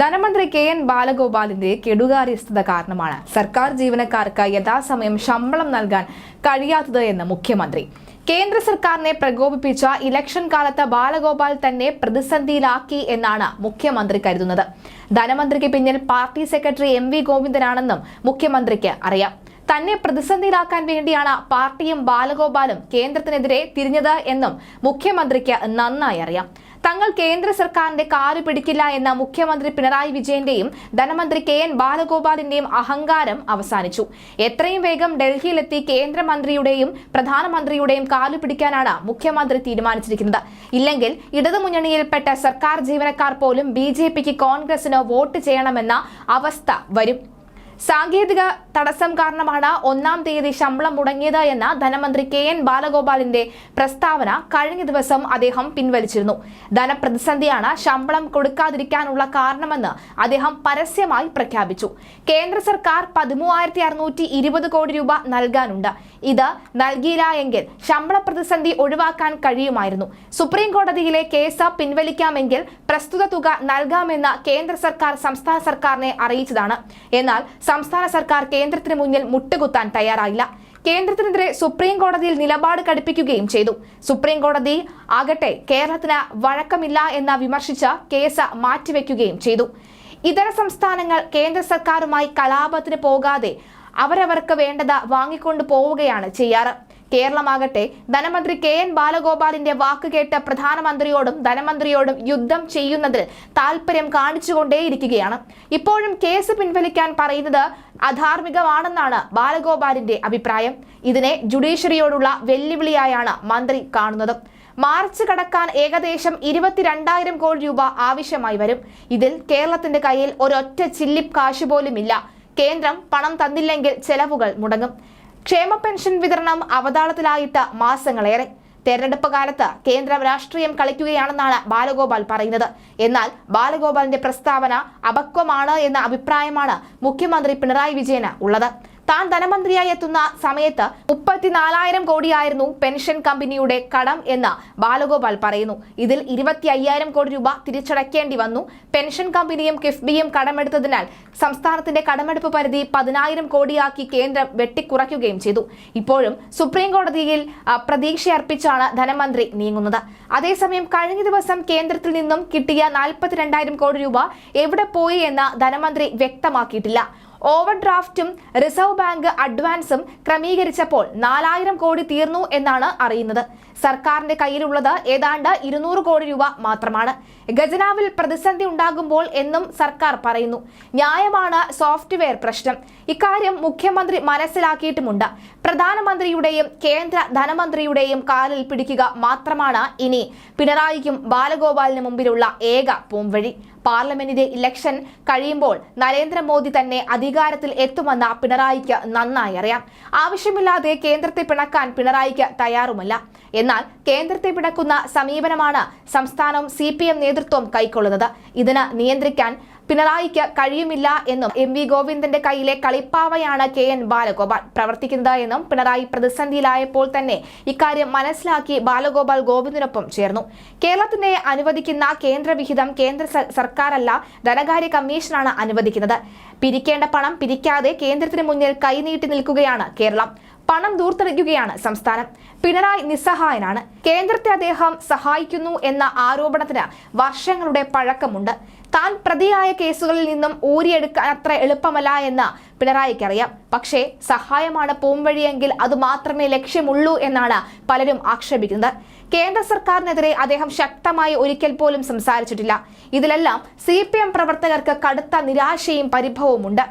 ധനമന്ത്രി K N ബാലഗോപാലിന്റെ കെടുകാര്യസ്ഥത കാരണമാണ് സർക്കാർ ജീവനക്കാർക്ക് യഥാസമയം ശമ്പളം നൽകാൻ കഴിയാത്തത് എന്ന് മുഖ്യമന്ത്രി. കേന്ദ്ര സർക്കാരിനെ പ്രകോപിപ്പിച്ച ഇലക്ഷൻ കാലത്ത് ബാലഗോപാൽ തന്നെ പ്രതിസന്ധിയിലാക്കി എന്നാണ് മുഖ്യമന്ത്രി കരുതുന്നത്. ധനമന്ത്രിക്ക് പിന്നിൽ പാർട്ടി സെക്രട്ടറി എം വി ഗോവിന്ദനാണെന്നും മുഖ്യമന്ത്രിക്ക് അറിയാം. തന്നെ പ്രതിസന്ധിയിലാക്കാൻ വേണ്ടിയാണ് പാർട്ടിയും ബാലഗോപാലും കേന്ദ്രത്തിനെതിരെ തിരിഞ്ഞത് എന്നും മുഖ്യമന്ത്രിക്ക് നന്നായി അറിയാം. തങ്ങൾ കേന്ദ്ര സർക്കാരിന്റെ കാൽ പിടിക്കില്ല എന്ന മുഖ്യമന്ത്രി പിണറായി വിജയന്റെയും ധനമന്ത്രി കെ എൻ ബാലഗോപാലിന്റെയും അഹങ്കാരം അവസാനിച്ചു. എത്രയും വേഗം ഡൽഹിയിലെത്തി കേന്ദ്രമന്ത്രിയുടെയും പ്രധാനമന്ത്രിയുടെയും കാലു പിടിക്കാനാണ് മുഖ്യമന്ത്രി തീരുമാനിച്ചിരിക്കുന്നത്. ഇല്ലെങ്കിൽ ഇടതുമുന്നണിയിൽപ്പെട്ട സർക്കാർ ജീവനക്കാർ പോലും ബി കോൺഗ്രസിന് വോട്ട് ചെയ്യണമെന്ന അവസ്ഥ വരും. സാങ്കേതിക തടസ്സം കാരണമാണ് ഒന്നാം തീയതി ശമ്പളം മുടങ്ങിയത് എന്ന ധനമന്ത്രി കെ എൻ ബാലഗോപാലിന്റെ പ്രസ്താവന കഴിഞ്ഞ ദിവസം അദ്ദേഹം പിൻവലിച്ചിരുന്നു. ധനപ്രതിസന്ധിയാണ് ശമ്പളം കൊടുക്കാതിരിക്കാനുള്ള കാരണമെന്ന് അദ്ദേഹം പരസ്യമായി പ്രഖ്യാപിച്ചു. കേന്ദ്ര സർക്കാർ പതിമൂവായിരത്തി കോടി രൂപ നൽകാനുണ്ട്. ഇത് നൽകിയില്ല എങ്കിൽ ശമ്പള പ്രതിസന്ധി ഒഴിവാക്കാൻ കഴിയുമായിരുന്നു. സുപ്രീം കോടതിയിലെ കേസ് പിൻവലിക്കാമെങ്കിൽ പ്രസ്തുത തുക നൽകാമെന്ന് കേന്ദ്ര സർക്കാർ സംസ്ഥാന സർക്കാരിനെ അറിയിച്ചതാണ്. എന്നാൽ സംസ്ഥാന സർക്കാർ കേന്ദ്രത്തിന് മുന്നിൽ മുട്ടുകുത്താൻ തയ്യാറായില്ല. കേന്ദ്രത്തിനെതിരെ സുപ്രീം കോടതിയിൽ നിലപാട് കടുപ്പിക്കുകയും ചെയ്തു. സുപ്രീം കോടതി ആകട്ടെ കേരളത്തിന് വഴക്കമില്ല എന്ന് വിമർശിച്ച കേസ് മാറ്റിവെക്കുകയും ചെയ്തു. ഇതര സംസ്ഥാനങ്ങൾ കേന്ദ്ര സർക്കാരുമായി കലാപത്തിന് പോകാതെ അവരവർക്ക് വേണ്ടത് വാങ്ങിക്കൊണ്ടു പോവുകയാണ് ചെയ്യാറ്. കേരളമാകട്ടെ ധനമന്ത്രി കെ എൻ ബാലഗോപാലിന്റെ വാക്ക് കേട്ട് പ്രധാനമന്ത്രിയോടും ധനമന്ത്രിയോടും യുദ്ധം ചെയ്യുന്നതിൽ താല്പര്യം കാണിച്ചുകൊണ്ടേയിരിക്കുകയാണ്. ഇപ്പോഴും കേസ് പിൻവലിക്കാൻ പറയുന്നത് അധാർമികമാണെന്നാണ് ബാലഗോപാലിന്റെ അഭിപ്രായം. ഇതിനെ ജുഡീഷ്യറിയോടുള്ള വെല്ലുവിളിയായാണ് മന്ത്രി കാണുന്നത്. മാർച്ച് കടക്കാൻ ഏകദേശം ഇരുപത്തിരണ്ടായിരം കോടി രൂപ ആവശ്യമായി വരും. ഇതിൽ കേരളത്തിന്റെ കയ്യിൽ ഒരൊറ്റ ചില്ലിപ്പ് കാശ് പോലുമില്ല. കേന്ദ്രം പണം തന്നില്ലെങ്കിൽ ചെലവുകൾ മുടങ്ങും. ക്ഷേമ പെൻഷൻ വിതരണം അവതാളത്തിലായിട്ട് മാസങ്ങളേറെ. തെരഞ്ഞെടുപ്പ് കാലത്ത് കേന്ദ്രം രാഷ്ട്രീയം കളിക്കുകയാണെന്നാണ് ബാലഗോപാൽ പറയുന്നത്. എന്നാൽ ബാലഗോപാലിന്റെ പ്രസ്താവന അപക്വമാണ് എന്ന അഭിപ്രായമാണ് മുഖ്യമന്ത്രി പിണറായി വിജയന് ഉള്ളത്. താൻ ധനമന്ത്രിയായി എത്തുന്ന സമയത്ത് മുപ്പത്തിനാലായിരം കോടിയായിരുന്നു പെൻഷൻ കമ്പനിയുടെ കടം എന്ന് ബാലഗോപാൽ പറയുന്നു. ഇതിൽ ഇരുപത്തി അയ്യായിരം കോടി രൂപ തിരിച്ചടയ്ക്കേണ്ടി വന്നു. പെൻഷൻ കമ്പനിയും കിഫ്ബിയും കടമെടുത്തതിനാൽ സംസ്ഥാനത്തിന്റെ കടമെടുപ്പ് പരിധി പതിനായിരം കോടിയാക്കി കേന്ദ്രം വെട്ടിക്കുറയ്ക്കുകയും ചെയ്തു. ഇപ്പോഴും സുപ്രീം കോടതിയിൽ പ്രതീക്ഷയർപ്പിച്ചാണ് ധനമന്ത്രി നീങ്ങുന്നത്. അതേസമയം കഴിഞ്ഞ ദിവസം കേന്ദ്രത്തിൽ നിന്നും കിട്ടിയ നാൽപ്പത്തിരണ്ടായിരം കോടി രൂപ എവിടെ പോയി എന്ന് ധനമന്ത്രി വ്യക്തമാക്കിയിട്ടില്ല. ഓവർ ഡ്രാഫ്റ്റും റിസർവ് ബാങ്ക് അഡ്വാൻസും ക്രമീകരിച്ചപ്പോൾ നാലായിരം കോടി തീർന്നു എന്നാണ് അറിയുന്നത്. സർക്കാരിന്റെ കയ്യിലുള്ളത് ഏതാണ്ട് ഇരുന്നൂറ് കോടി രൂപ മാത്രമാണ്. ഖജനാവിൽ പ്രതിസന്ധി ഉണ്ടാകുമ്പോൾ എന്നും സർക്കാർ പറയുന്നു. ന്യായമാണ് സോഫ്റ്റ്വെയർ പ്രശ്നം. ഇക്കാര്യം മുഖ്യമന്ത്രി മനസ്സിലാക്കിയിട്ടുമുണ്ട്. പ്രധാനമന്ത്രിയുടെയും കേന്ദ്ര ധനമന്ത്രിയുടെയും കാലിൽ പിടിക്കുക മാത്രമാണ് ഇനി പിണറായിക്കും ബാലഗോപാലിന് മുമ്പിലുള്ള ഏക പോംവഴി. പാർലമെന്റിന്റെ ഇലക്ഷൻ കഴിയുമ്പോൾ നരേന്ദ്രമോദി തന്നെ അധികാരത്തിൽ എത്തുമെന്ന പിണറായിക്ക് നന്നായി അറിയാം. ആവശ്യമില്ലാതെ കേന്ദ്രത്തെ പിണക്കാൻ പിണറായിക്ക് തയ്യാറുമല്ല. എന്നാൽ കേന്ദ്രത്തെ പിണക്കുന്ന സമീപനമാണ് സംസ്ഥാനവും സി നേതൃത്വം കൈക്കൊള്ളുന്നത്. ഇതിന് നിയന്ത്രിക്കാൻ പിണറായിക്ക് കഴിയുമില്ല എന്നും എം വി ഗോവിന്ദന്റെ കയ്യിലെ കളിപ്പാവയാണ് കെ എൻ ബാലഗോപാൽ പ്രവർത്തിക്കുന്നത് എന്നും പിണറായി പ്രതിസന്ധിയിലായപ്പോൾ തന്നെ ഇക്കാര്യം മനസ്സിലാക്കി ബാലഗോപാൽ ഗോവിന്ദിനൊപ്പം ചേർന്നു. കേരളത്തിന്റെ അനുവദിക്കുന്ന കേന്ദ്രവിഹിതം കേന്ദ്ര സർക്കാരല്ല ധനകാര്യ കമ്മീഷനാണ് അനുവദിക്കുന്നത്. പിരിക്കേണ്ട പണം പിരിക്കാതെ കേന്ദ്രത്തിന് മുന്നിൽ കൈനീട്ടി നിൽക്കുകയാണ് കേരളം. പണം ദൂർത്തടിക്കുകയാണ് സംസ്ഥാനം. പിണറായി നിസ്സഹായനാണ്. കേന്ദ്രത്തെ അദ്ദേഹം സഹായിക്കുന്നു എന്ന ആരോപണത്തിന് വർഷങ്ങളുടെ പഴക്കമുണ്ട്. താൻ പ്രതിയായ കേസുകളിൽ നിന്നും ഊരിയെടുക്കാൻ അത്ര എളുപ്പമല്ല എന്ന് പിണറായിക്കറിയാം. പക്ഷേ സഹായമാണ് പോംവഴിയെങ്കിൽ അത് മാത്രമേ ലക്ഷ്യമുള്ളൂ എന്നാണ് പലരും ആക്ഷേപിക്കുന്നത്. കേന്ദ്ര സർക്കാരിനെതിരെ അദ്ദേഹം ശക്തമായി ഒരിക്കൽ പോലും സംസാരിച്ചിട്ടില്ല. ഇതിലെല്ലാം സി പി എം പ്രവർത്തകർക്ക് കടുത്ത നിരാശയും പരിഭവവുമുണ്ട്.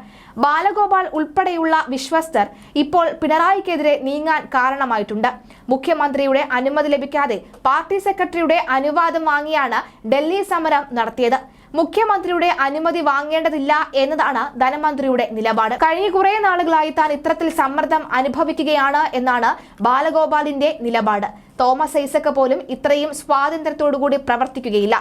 ബാലഗോപാൽ ഉൾപ്പെടെയുള്ള വിശ്വസ്തർ ഇപ്പോൾ പിണറായിക്കെതിരെ നീങ്ങാൻ കാരണമായിട്ടുണ്ട്. മുഖ്യമന്ത്രിയുടെ അനുമതി ലഭിക്കാതെ പാർട്ടി സെക്രട്ടറിയുടെ അനുവാദം വാങ്ങിയാണ് ഡൽഹി സമരം നടത്തിയത്. മുഖ്യമന്ത്രിയുടെ അനുമതി വാങ്ങേണ്ടതില്ല എന്നതാണ് ധനമന്ത്രിയുടെ നിലപാട്. കഴിഞ്ഞ കുറെ നാളുകളായി താൻ ഇത്തരത്തിൽ സമ്മർദ്ദം അനുഭവിക്കുകയാണ് എന്നാണ് ബാലഗോപാലിന്റെ നിലപാട്. തോമസ് ഐസക് പോലും ഇത്രയും സ്വാതന്ത്ര്യത്തോടുകൂടി പ്രവർത്തിക്കുകയില്ല.